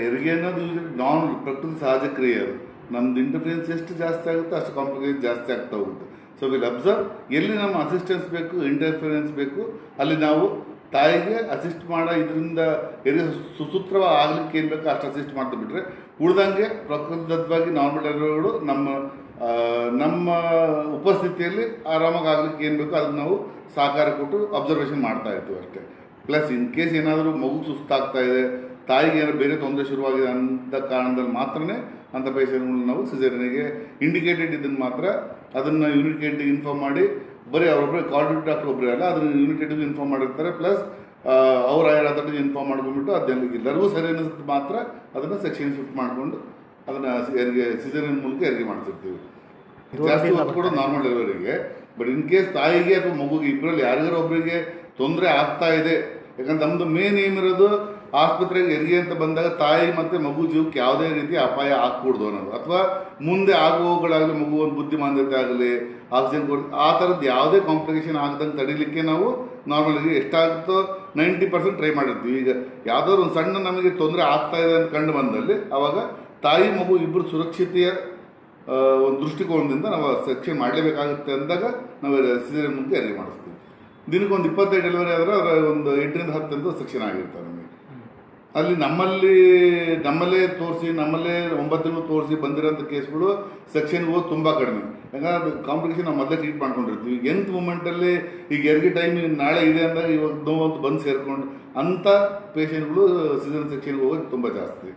ಹೆರಿಗೆ ಅನ್ನೋದು ನಾನ್ ಪ್ರಕೃತಿ ಸಹಜ ಕ್ರಿಯೆ ಅದು. ನಮ್ದು ಇಂಟರ್ಫಿಯನ್ಸ್ ಎಷ್ಟು ಜಾಸ್ತಿ ಆಗುತ್ತೆ ಅಷ್ಟು ಕಾಂಪ್ಲಿಕೇಶನ್ ಜಾಸ್ತಿ ಆಗ್ತಾ ಹೋಗುತ್ತೆ. ಸೊ ವಿಲ್ ಅಬ್ಸರ್ವ್ ಎಲ್ಲಿ ನಮ್ಮ ಅಸಿಸ್ಟೆನ್ಸ್ ಬೇಕು ಇಂಟರ್ಫಿಯರೆನ್ಸ್ ಬೇಕು, ಅಲ್ಲಿ ನಾವು ತಾಯಿಗೆ ಅಸಿಸ್ಟ್ ಮಾಡೋ, ಇದರಿಂದ ಹೆರಿಗೆ ಸುಸೂತ್ರವ ಆಗ್ಲಿಕ್ಕೆ ಏನು ಬೇಕೋ ಅಷ್ಟು ಅಸಿಸ್ಟ್ ಮಾಡ್ತಾ ಬಿಟ್ರೆ, ಉಳ್ದಂಗೆ ಪ್ರಕೃತಿದತ್ತವಾಗಿ ನಾರ್ಮಲ್ ಡೆಲಿವರಿಗಳು ನಮ್ಮ ನಮ್ಮ ಉಪಸ್ಥಿತಿಯಲ್ಲಿ ಆರಾಮಾಗಿ ಆಗ್ಲಿಕ್ಕೆ ಏನು ಬೇಕೋ ಅದನ್ನ ನಾವು ಸಹಕಾರ ಕೊಟ್ಟು ಅಬ್ಸರ್ವೇಷನ್ ಮಾಡ್ತಾ ಇರ್ತೀವಿ ಅಷ್ಟೇ. ಪ್ಲಸ್ ಇನ್ ಕೇಸ್ ಏನಾದರೂ ಮಗು ಸುಸ್ತಾಗ್ತಾ ಇದೆ ತಾಯಿಗೆ ಏನೋ ಬೇರೆ ತೊಂದರೆ ಶುರುವಾಗಿದೆ ಅಂತ ಕಾರಣದಲ್ಲಿ ಮಾತ್ರನೇ ಅಂಥ ಪೇಷಂಟ್ಗಳನ್ನ ನಾವು ಸಿಸೇರಿಯನ್ಗೆ ಇಂಡಿಕೇಟೆಡ್ ಇದನ್ನು ಮಾತ್ರ. ಅದನ್ನು ಯೂನಿಟೇಟಿಗೆ ಇನ್ಫಾರ್ಮ್ ಮಾಡಿ ಬರೀ ಅವರೊಬ್ಬರೇ ಕಾರ್ಡಿನೇಟ್ ಡಾಕ್ಟರ್ ಒಬ್ಬರೇ ಅಲ್ಲ ಅದನ್ನು ಯೂನಿಟೇಟಿಗೆ ಇನ್ಫಾರ್ಮ್ ಮಾಡಿರ್ತಾರೆ. ಪ್ಲಸ್ ಅವ್ರ ಅಥಾರಿಟಿ ಇನ್ಫಾರ್ಮ್ ಮಾಡ್ಕೊಂಡ್ಬಿಟ್ಟು ಅದೆಲ್ಲ ಎಲ್ಲರಿಗೂ ಸರಿ ಅನ್ನಿಸ್ತು ಮಾತ್ರ ಅದನ್ನು ಸೆಕ್ಷನ್ ಶಿಫ್ಟ್ ಮಾಡಿಕೊಂಡು ಅದನ್ನು ಹೆರಿಗೆ ಸಿಸೇರಿಯನ್ ಮೂಲಕ ಹೆರಿಗೆ ಮಾಡ್ತಿರ್ತೀವಿ. ಜಾಸ್ತಿ ಹೊತ್ತು ಕೂಡ ನಾರ್ಮಲ್ ಡೆಲಿವರಿಗೆ ಬಟ್ ಇನ್ ಕೇಸ್ ತಾಯಿಗೆ ಅಥವಾ ಮಗುಗೆ ಇಬ್ಬರಲ್ಲಿ ಯಾರಿಗಾರ ಒಬ್ಬರಿಗೆ ತೊಂದರೆ ಆಗ್ತಾ ಇದೆ ಯಾಕಂದ್ರೆ ನಮ್ಮದು ಮೇನ್ ಏಮ್ ಇರೋದು ಆಸ್ಪತ್ರೆಗೆ ಹೆರಿಗೆ ಅಂತ ಬಂದಾಗ ತಾಯಿ ಮತ್ತು ಮಗು ಜೀವಕ್ಕೆ ಯಾವುದೇ ರೀತಿ ಅಪಾಯ ಆಗ್ಕೂಡ್ದು ಅನ್ನೋದು. ಅಥವಾ ಮುಂದೆ ಆಗುವವುಗಳಾಗಲಿ ಮಗು ಒಂದು ಬುದ್ಧಿಮಾಂದ್ಯತೆ ಆಗಲಿ, ಆಕ್ಸಿಜನ್ ಕೊಡ್, ಆ ಥರದ್ದು ಯಾವುದೇ ಕಾಂಪ್ಲಿಕೇಶನ್ ಆಗದಂಗೆ ತಡಿಲಿಕ್ಕೆ ನಾವು ನಾರ್ಮಲಾಗಿ ಎಷ್ಟಾಗುತ್ತೋ ನೈಂಟಿ ಪರ್ಸೆಂಟ್ ಟ್ರೈ ಮಾಡಿರ್ತೀವಿ. ಈಗ ಯಾವುದಾದ್ರು ಒಂದು ಸಣ್ಣ ನಮಗೆ ತೊಂದರೆ ಆಗ್ತಾ ಇದೆ ಅಂತ ಕಂಡು ಬಂದಲ್ಲಿ ಆವಾಗ ತಾಯಿ ಮಗು ಇಬ್ಬರು ಸುರಕ್ಷತೆಯ ಒಂದು ದೃಷ್ಟಿಕೋನದಿಂದ ನಾವು ಸೆಕ್ಷನ್ ಮಾಡಲೇಬೇಕಾಗುತ್ತೆ ಅಂದಾಗ ನಾವು ಸಿಜರಿಯನ್ ಮುಂದೆ ಹೆರಿಗೆ ಮಾಡಿಸ್ತೀವಿ. ದಿನಕ್ಕೊಂದು ಇಪ್ಪತ್ತೈದು ಡೆಲಿವರಿ ಆದರೆ ಅದರ ಒಂದು ಎಂಟರಿಂದ ಹತ್ತಂತ ಸೆಕ್ಷನ್ ಆಗಿರ್ತಾರೆ ನಮಗೆ. ಅಲ್ಲಿ ನಮ್ಮಲ್ಲಿ, ನಮ್ಮಲ್ಲೇ ತೋರಿಸಿ, ನಮ್ಮಲ್ಲೇ ಒಂಬತ್ತು ತೋರಿಸಿ ಬಂದಿರೋಂಥ ಕೇಸ್ಗಳು ಸೆಕ್ಷನ್ಗೆ ಹೋಗಿ ತುಂಬ ಕಡಿಮೆ. ಯಾಕಂದ್ರೆ ಅದು ಕಾಂಪಿಟೇಷನ್ ನಾವು ಮೊದಲೇ ಟ್ರೀಟ್ ಮಾಡ್ಕೊಂಡಿರ್ತೀವಿ. ಎಂತ್ ಮೂಮೆಂಟಲ್ಲಿ ಈಗ ಎರಡು ಟೈಮ್ ನಾಳೆ ಇದೆ ಅಂದಾಗ ಇವಾಗ ನೋವು ಅಂತ ಬಂದು ಸೇರಿಕೊಂಡು ಅಂಥ ಪೇಷೆಂಟ್ಗಳು ಸೀಸನ್ ಸೆಕ್ಷನ್ಗೆ ಹೋಗೋದು ತುಂಬ ಜಾಸ್ತಿ.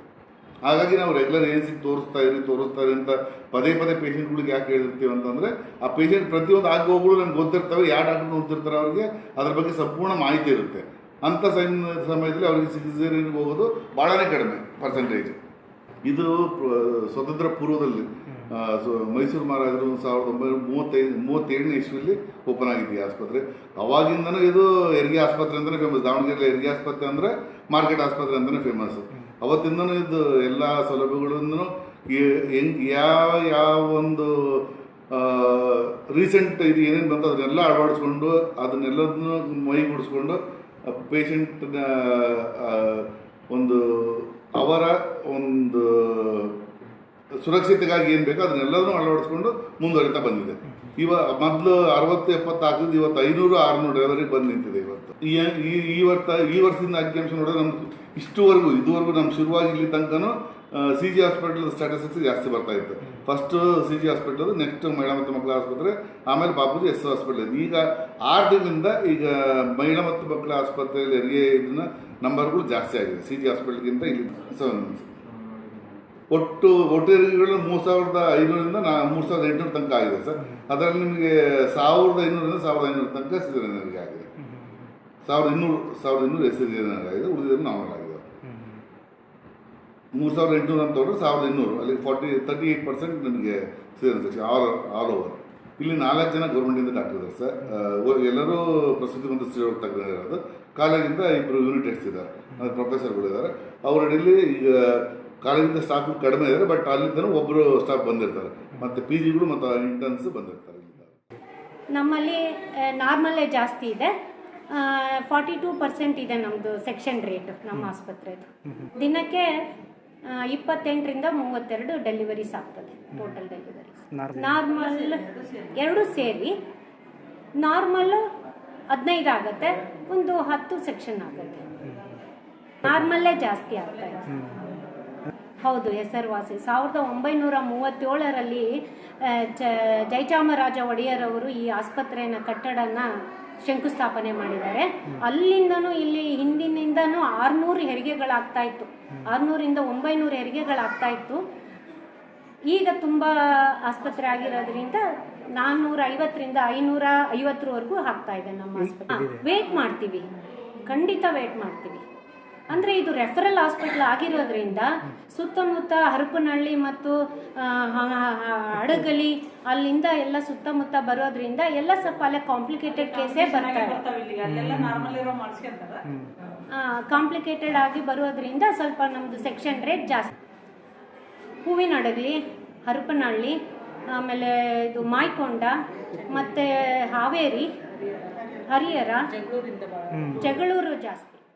ಹಾಗಾಗಿ ನಾವು ರೆಗ್ಯುಲರ್ ಏನ್ಸಿಗೆ ತೋರಿಸ್ತಾ ಇರಿ ತೋರಿಸ್ತಾ ಇರಿ ಅಂತ ಪದೇ ಪದೇ ಪೇಷೆಂಟ್ಗಳಿಗೆ ಯಾಕೆ ಹೇಳಿರ್ತೀವಿ ಅಂತಂದರೆ ಆ ಪೇಷೆಂಟ್ ಪ್ರತಿಯೊಂದು ಆಗೋಗಳು ನಮ್ಗೆ ಗೊತ್ತಿರ್ತವೆ, ಯಾವ ಡಾಕ್ಟರ್ ನೋಡ್ತಿರ್ತಾರೆ ಅವ್ರಿಗೆ, ಅದ್ರ ಬಗ್ಗೆ ಸಂಪೂರ್ಣ ಮಾಹಿತಿ ಇರುತ್ತೆ. ಅಂಥ ಸಮ ಸಮಯದಲ್ಲಿ ಅವರಿಗೆ ಸಿಸೇರಿಯನ್ಗೆ ಹೋಗೋದು ಭಾಳನೇ ಕಡಿಮೆ ಪರ್ಸೆಂಟೇಜ್ ಇದು ಸ್ವತಂತ್ರ ಪೂರ್ವದಲ್ಲಿ ಮೈಸೂರು ಮಹಾರಾಜರು ಸಾವಿರದ ಒಂಬೈನೂರ ಮೂವತ್ತೈದು ಮೂವತ್ತೇಳನೇ ಇಸ್ವಿಯಲ್ಲಿ ಓಪನ್ ಆಗಿದ್ದು ಆಸ್ಪತ್ರೆ. ಅವಾಗಿಂದನೂ ಇದು ಹೆರಿಗೆ ಆಸ್ಪತ್ರೆ ಅಂತಲೇ ಫೇಮಸ್ ದಾವಣಗೆರೆ ಹೆರಿಗೆ ಆಸ್ಪತ್ರೆ ಅಂದರೆ ಮಾರ್ಕೆಟ್ ಆಸ್ಪತ್ರೆ ಅಂತಲೇ ಫೇಮಸ್ ಅವತ್ತಿಂದನೂ ಇದು ಎಲ್ಲ ಸೌಲಭ್ಯಗಳನ್ನು ಹೆಂಗ್, ಯಾವ ಯಾವ ಒಂದು ರೀಸೆಂಟ್ ಇದು ಏನೇನು ಬಂತು ಅದನ್ನೆಲ್ಲ ಅಳವಡಿಸ್ಕೊಂಡು ಅದನ್ನೆಲ್ಲದನ್ನು ಮೈಗೂಡಿಸ್ಕೊಂಡು ಪೇಷಂಟ್ನ ಒಂದು ಅವರ ಒಂದು ಸುರಕ್ಷತೆಗಾಗಿ ಏನು ಬೇಕೋ ಅದನ್ನೆಲ್ಲದನ್ನು ಅಳವಡಿಸ್ಕೊಂಡು ಮುಂದುವರಿತಾ ಬಂದಿದೆ. ಇವ ಮೊದಲು ಅರವತ್ತು, ಎಪ್ಪತ್ತು ಆಗ್ತಿದ್ದು, ಇವತ್ತು ಐನೂರು, ಆರುನೂರು ಡ್ರೈವರಿಗೆ ಬಂದು ನಿಂತಿದೆ ಇವತ್ತು. ಈ ಈ- ವರ್ಷ, ಈ ವರ್ಷದಿಂದ ಅಂಕಿಅಂಶ ನೋಡಿದ್ರೆ ನಮ್ಗೆ ಇಷ್ಟುವರೆಗೂ, ಇದುವರೆಗೂ ನಮ್ಮ ಶುರುವಾಗಿ ಇಲ್ಲಿ ತನಕನೂ ಸಿ ಜಿ ಹಾಸ್ಪಿಟಲ್ ಸ್ಟ್ಯಾಟಸ್ಟಿಕ್ಸ್ ಜಾಸ್ತಿ ಬರ್ತಾ ಇತ್ತು. First C G hospital next ಮಹಿಳಾ ಮತ್ತು ಮಕ್ಕಳ ಆಸ್ಪತ್ರೆ, ಆಮೇಲೆ ಬಾಪೂಜಿ ಎಸ್ ಹಾಸ್ಪಿಟಲ್ ಈಗ ಆರು ದಿನದಿಂದ ಈಗ ಮಹಿಳಾ ಮತ್ತು ಮಕ್ಕಳ ಆಸ್ಪತ್ರೆಯಲ್ಲಿ ಹೆರಿಗೆ ಇದನ್ನ ನಂಬರ್ಗಳು ಜಾಸ್ತಿ ಆಗಿದೆ. ಸಿ ಜಿ ಹಾಸ್ಪಿಟಲ್ಗಿಂತ ಇಲ್ಲಿ. ಸೆವೆನ್ ಒಟ್ಟು ಒಟ್ಟಿಗೆಗಳು ಮೂರು ಸಾವಿರದ ಐನೂರಿಂದ ನಾ ಮೂರು ಸಾವಿರದ ಎಂಟುನೂರು ತನಕ ಆಗಿದೆ ಸರ್. ಅದರಲ್ಲಿ ನಿಮಗೆ ಸಾವಿರದ ಐನೂರಿಂದ ಸಾವಿರದ ಐನೂರು ತನಕ ಸಿಜರಿಯನ್ ನನಗೆ ಆಗಿದೆ ಸಾವಿರದ ಇನ್ನೂರು ಸಾವಿರದ ಇನ್ನೂರು ಎಸ್ ಆಗಿದೆ ಉಳಿದಿದ್ದು ನಾರ್ಮಲ್ ಆಗಿದೆ. ಮೂರು ಸಾವಿರದ ಎಂಟುನೂರು ಅಂತ ತೊಗೊಂಡ್ರೆ ಸಾವಿರದ ಇನ್ನೂರು ಅಲ್ಲಿ ಫಾರ್ಟಿ ತರ್ಟಿ ಏಯ್ಟ್ ಪರ್ಸೆಂಟ್ ನನಗೆ caesarean section all all over ಇಲ್ಲಿ ನಾಲ್ಕು ಜನ ಗೌರ್ಮೆಂಟಿಂದ ಡಾಕ್ಟರ್ ಇದ್ದಾರೆ ಸರ್. ಎಲ್ಲರೂ ಪ್ರಸ್ತುತಿ ಮತ್ತು ಸ್ತ್ರೀರೋಗ ತಗೊಂಡಿರೋದು ಕಾಲೇಜಿಂದ ಇಬ್ಬರು ಯೂನಿಟ್ ಹೆಡ್ಸ್ ಇದ್ದಾರೆ. ಅಂದರೆ ಪ್ರೊಫೆಸರ್ಗಳಿದ್ದಾರೆ ಅವ್ರ ಈಗ ಕಾಲೇಜಿಂದ ಸ್ಟಾಫ್ ಕಡಿಮೆ ಇದ್ದಾರೆ ಬಟ್ ಅಲ್ಲಿಂದ ಒಬ್ಬರು ಸ್ಟಾಫ್ ಬಂದಿರ್ತಾರೆ. ಮತ್ತು ಪಿ ಜಿಗಳು ಮತ್ತು ಇಂಟರ್ನ್ಸ್ ಬಂದಿರ್ತಾರೆ ನಮ್ಮಲ್ಲಿ ನಾರ್ಮಲ್ಲೇ ಜಾಸ್ತಿ ಇದೆ. ಫಾರ್ಟಿ ಟೂ ಪರ್ಸೆಂಟ್ ಇದೆ ನಮ್ಮದು ಸೆಕ್ಷನ್ ರೇಟ್ ನಮ್ಮ ಆಸ್ಪತ್ರೆದು. ದಿನಕ್ಕೆ ಇಪ್ಪತ್ತೆಂಟರಿಂದ ಮೂವತ್ತೆರಡು ಡೆಲಿವರೀಸ್ ಆಗ್ತದೆ ಟೋಟಲ್ ಡೆಲಿವರೀಸ್ ನಾರ್ಮಲ್ ಎರಡು ಸೇರಿ ನಾರ್ಮಲ್ ಹದಿನೈದು ಆಗುತ್ತೆ ಒಂದು ಹತ್ತು ಸೆಕ್ಷನ್ ಆಗುತ್ತೆ. ನಾರ್ಮಲ್ಲೇ ಜಾಸ್ತಿ ಆಗ್ತಾ ಇದೆ. ಹೌದು ಹೆಸರುವಾಸಿ. ಸಾವಿರದ ಒಂಬೈನೂರ ಮೂವತ್ತೇಳರಲ್ಲಿ ಚ ಜಯಚಾಮರಾಜ ಒಡೆಯರವರು ಈ ಆಸ್ಪತ್ರೆಯನ್ನು ಕಟ್ಟಡನ ಶಂಕುಸ್ಥಾಪನೆ ಮಾಡಿದ್ದಾರೆ. ಅಲ್ಲಿಂದನೂ ಇಲ್ಲಿ ಹಿಂದಿನಿಂದನೂ ಆರುನೂರು ಹೆರಿಗೆಗಳಾಗ್ತಾ ಇತ್ತು. ಆರುನೂರಿಂದ ಒಂಬೈನೂರು ಹೆರಿಗೆಗಳಾಗ್ತಾ ಇತ್ತು. ಈಗ ತುಂಬ ಆಸ್ಪತ್ರೆ ಆಗಿರೋದ್ರಿಂದ ನಾನ್ನೂರ ಐವತ್ತರಿಂದ ಐನೂರ ಐವತ್ತರವರೆಗೂ ಆಗ್ತಾ ಇದೆ ನಮ್ಮ ಆಸ್ಪತ್ರೆ. ವೇಟ್ ಮಾಡ್ತೀವಿ. ಖಂಡಿತ ವೇಟ್ ಮಾಡ್ತೀವಿ. ಅಂದರೆ ಇದು ರೆಫರಲ್ ಹಾಸ್ಪಿಟಲ್ ಆಗಿರೋದ್ರಿಂದ ಸುತ್ತಮುತ್ತ ಹರಪನಹಳ್ಳಿ ಮತ್ತು ಹಡಗಲಿ ಅಲ್ಲಿಂದ ಎಲ್ಲ ಸುತ್ತಮುತ್ತ ಬರೋದ್ರಿಂದ ಎಲ್ಲ ಸ್ವಲ್ಪ ಅಲ್ಲೇ ಕಾಂಪ್ಲಿಕೇಟೆಡ್ ಕೇಸೇ ಮಾಡಿಸ್ಕೊಂತಾರ. ಕಾಂಪ್ಲಿಕೇಟೆಡ್ ಆಗಿ ಬರೋದ್ರಿಂದ ಸ್ವಲ್ಪ ನಮ್ದು ಸೆಕ್ಷನ್ ರೇಟ್ ಜಾಸ್ತಿ. ಹೂವಿನ ಹಡಗಲಿ ಹರಪನಹಳ್ಳಿ ಆಮೇಲೆ ಇದು ಮಾಯ್ಕೊಂಡ ಮತ್ತು ಹಾವೇರಿ ಹರಿಹರ ಜಗಳೂರು ಜಾಸ್ತಿ.